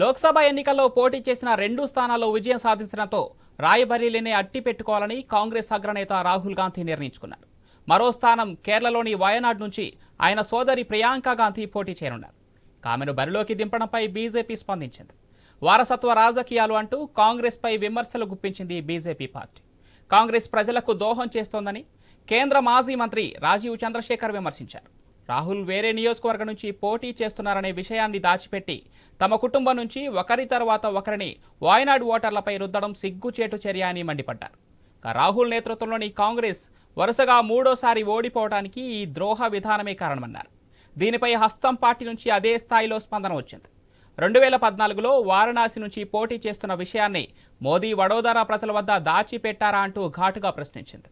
లోక్సభ ఎన్నికల్లో పోటీ చేసిన రెండు స్థానాల్లో విజయం సాధించడంతో రాయబరేలీని అట్టి పెట్టుకోవాలని కాంగ్రెస్ అగ్రనేత రాహుల్ గాంధీ నిర్ణయించుకున్నారు. మరో స్థానం కేరళలోని వయనాడ్ నుంచి ఆయన సోదరి ప్రియాంక గాంధీ పోటీ చేయనున్నారు. ఆమెను బరిలోకి దింపడంపై బీజేపీ స్పందించింది. వారసత్వ రాజకీయాలు అంటూ కాంగ్రెస్పై విమర్శలు గుప్పించింది బీజేపీ పార్టీ. కాంగ్రెస్ ప్రజలకు దోహం చేస్తోందని కేంద్ర మాజీ మంత్రి రాజీవ్ చంద్రశేఖర్ విమర్శించారు. రాహుల్ వేరే నియోజకవర్గం నుంచి పోటీ చేస్తున్నారనే విషయాన్ని దాచిపెట్టి తమ కుటుంబం నుంచి ఒకరి తర్వాత ఒకరిని వాయనాడ్ ఓటర్లపై రుద్దడం సిగ్గుచేటు చర్య అని మండిపడ్డారు. రాహుల్ నేతృత్వంలోని కాంగ్రెస్ వరుసగా మూడోసారి ఓడిపోవడానికి ఈ ద్రోహ విధానమే కారణమన్నారు. దీనిపై హస్తం పార్టీ నుంచి అదే స్థాయిలో స్పందన వచ్చింది. రెండు వేల పద్నాలుగులో వారణాసి నుంచి పోటీ చేస్తున్న విషయాన్ని మోదీ వడోదరా ప్రజల వద్ద దాచిపెట్టారా అంటూ ఘాటుగా ప్రశ్నించింది.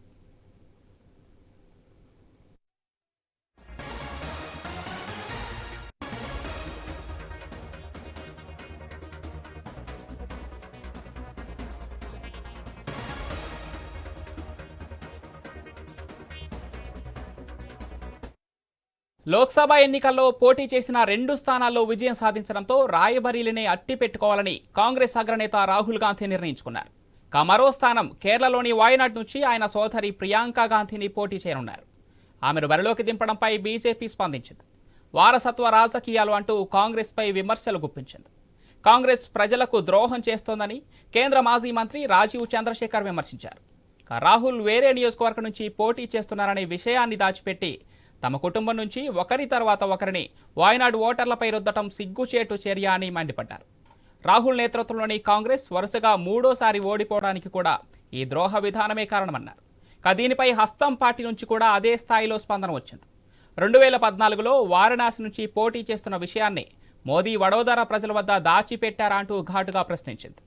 లోక్సభ ఎన్నికల్లో పోటీ చేసిన రెండు స్థానాల్లో విజయం సాధించడంతో రాయబరీలిని అట్టి పెట్టుకోవాలని కాంగ్రెస్ అగ్రనేత రాహుల్ గాంధీ నిర్ణయించుకున్నారు. ఇక మరో స్థానం కేరళలోని వాయనాడ్ నుంచి ఆయన సోదరి ప్రియాంక గాంధీని పోటీ చేయనున్నారు. ఆమెను బరిలోకి దింపడంపై బీజేపీ స్పందించింది. వారసత్వ రాజకీయాలు అంటూ కాంగ్రెస్పై విమర్శలు గుప్పించింది. కాంగ్రెస్ ప్రజలకు ద్రోహం చేస్తోందని కేంద్ర మాజీ మంత్రి రాజీవ్ చంద్రశేఖర్ విమర్శించారు. రాహుల్ వేరే నియోజకవర్గం నుంచి పోటీ చేస్తున్నారనే విషయాన్ని దాచిపెట్టి తమ కుటుంబం నుంచి ఒకరి తర్వాత ఒకరిని వాయనాడు ఓటర్లపై రుద్దటం సిగ్గుచేటు చర్య అని మండిపడ్డారు. రాహుల్ నేతృత్వంలోని కాంగ్రెస్ వరుసగా మూడోసారి ఓడిపోవడానికి కూడా ఈ ద్రోహ విధానమే కారణమన్నారు. ఇక దీనిపై హస్తం పార్టీ నుంచి కూడా అదే స్థాయిలో స్పందన వచ్చింది. రెండు వేల పద్నాలుగులో వారణాసి నుంచి పోటీ చేస్తున్న విషయాన్ని మోదీ వడోదర ప్రజల వద్ద దాచిపెట్టారా అంటూ ఘాటుగా ప్రశ్నించింది.